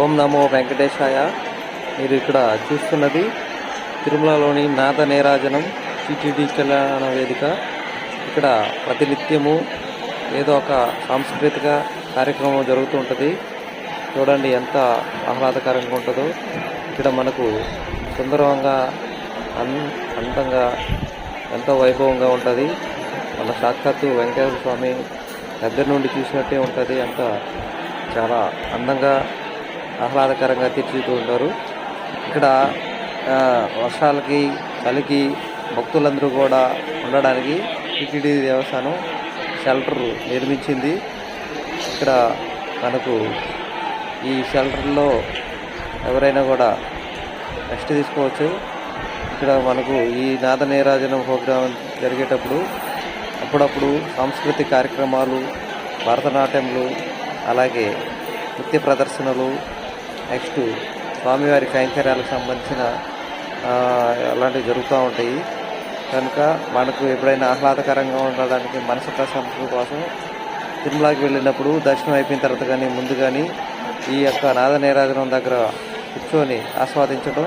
ఓం నమో వెంకటేశాయ. మీరు ఇక్కడ చూస్తున్నది తిరుమలలోని నాద నీరాజనం టిటిడి కళ్యాణ వేదిక. ఇక్కడ ప్రతినిత్యము ఏదో ఒక సాంస్కృతిక కార్యక్రమం జరుగుతూ ఉంటుంది. చూడండి ఎంత ఆహ్లాదకరంగా ఉంటుందో. ఇక్కడ మనకు సుందరంగా అన్ అందంగా ఎంతో వైభవంగా ఉంటుంది. మన సాక్షాత్తు వెంకటేశ్వర స్వామి దగ్గర నుండి చూసినట్టే ఉంటుంది. అంత చాలా అందంగా ఆహ్లాదకరంగా తీర్చిదిద్దుతూ ఉంటారు. ఇక్కడ వర్షాలకి చలికి భక్తులందరూ కూడా ఉండడానికి టిటిడి దేవస్థానం షెల్టర్ నిర్మించింది. ఇక్కడ మనకు ఈ షెల్టర్లో ఎవరైనా కూడా రెస్ట్ తీసుకోవచ్చు. ఇక్కడ మనకు ఈ నాద నీరాజనం ప్రోగ్రాం జరిగేటప్పుడు అప్పుడప్పుడు సాంస్కృతిక కార్యక్రమాలు భరతనాట్యములు అలాగే నృత్య ప్రదర్శనలు నెక్స్ట్ స్వామివారి కైంకర్యాలకు సంబంధించిన అలాంటివి జరుగుతూ ఉంటాయి. కనుక మనకు ఎప్పుడైనా ఆహ్లాదకరంగా ఉండడానికి మనసు ప్రశాంతత కోసం తిరుమలకి వెళ్ళినప్పుడు దర్శనం అయిపోయిన తర్వాత కానీ ముందు కానీ ఈ యొక్క నాద నీరాజనం దగ్గర కూర్చొని ఆస్వాదించడం